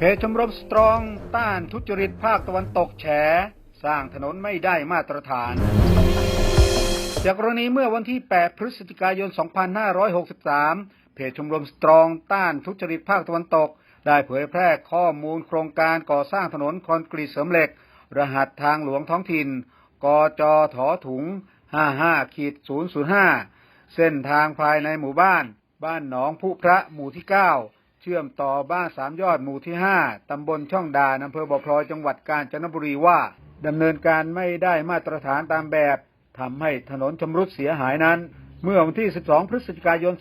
เพจชมรมสตรองต้านทุจริตภาคตะวันตกแฉ สร้างถนนไม่ได้มาตรฐาน จากกรณีเมื่อวันที่ 8 พฤศจิกายน 2563 เพจชมรมสตรองต้านทุจริตภาคตะวันตก ได้เผยแพร่ข้อมูลโครงการก่อสร้างถนนคอนกรีตเสริมเหล็ก รหัสทางหลวงท้องถิ่น กจถอถุง 55ขีด005 เส้นทางภายในหมู่บ้าน บ้านหนองผู้พระหมู่ที่ 9 ชื่อมต่อบ้านสามยอดหมู่ที่5ตำบลช่องดานอำเภอบ่อพลอยจังหวัดกาญจนบุรีว่าดำเนินการไม่ได้มาตรฐานตามแบบทำให้ถนนชำรุดเสียหายนั้น เมื่อวันที่ 12 พฤศจิกายน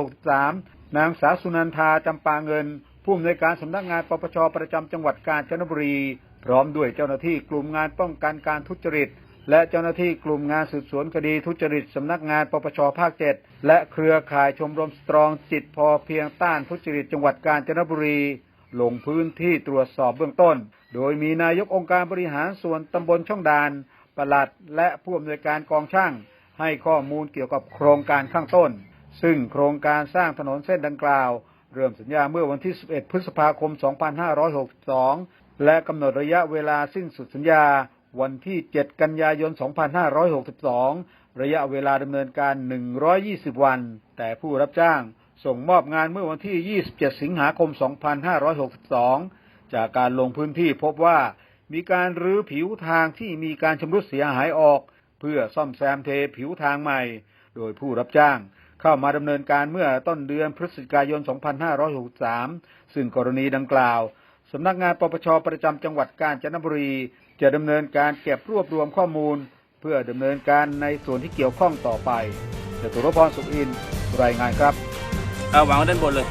2563 นางสาวสุนันทาจำปาเงิน ผู้อำนวยการสำนักงานปปชประจำจังหวัดกาญจนบุรี พร้อมด้วยเจ้าหน้าที่กลุ่มงานป้องกันการทุจริต และเจ้าหน้าที่กลุ่มงานสืบสวนคดีทุจริตสำนักงานปปชภาค7และเครือข่ายชมรมสตรองจิตพอเพียงต้านทุจริตจังหวัดกาญจนบุรีลงพื้นที่ตรวจสอบเบื้องต้น โดยมีนายกองค์การบริหารส่วนตำบลช่องดานปลัดและผู้อำนวยการกองช่าง ให้ข้อมูลเกี่ยวกับโครงการข้างต้น ซึ่งโครงการสร้างถนนเส้นดังกล่าว เริ่มสัญญาเมื่อวันที่ 11 พฤษภาคม 2562 และกำหนดระยะเวลาสิ้นสุดสัญญา วันที่ 7 กันยายน 2562 ระยะเวลาดำเนินการ 120 วัน แต่ผู้รับจ้างส่งมอบงานเมื่อวันที่ 27 สิงหาคม 2562 จากการลงพื้นที่พบว่ามีการรื้อผิวทางที่มีการชำรุดเสียหายออก เพื่อซ่อมแซมเทผิวทางใหม่ โดยผู้รับจ้างเข้ามาดำเนินการเมื่อต้นเดือนพฤศจิกายน 2563 ซึ่งกรณีดังกล่าว สำนักงานปปชประจำจังหวัดกาญจนบุรี จะดำเนินการเก็บรวบรวมข้อมูล เพื่อดำเนินการในส่วนที่เกี่ยวข้องต่อไปจตุรพรสุขอินรายงานครับเอาวางด้านบนเลย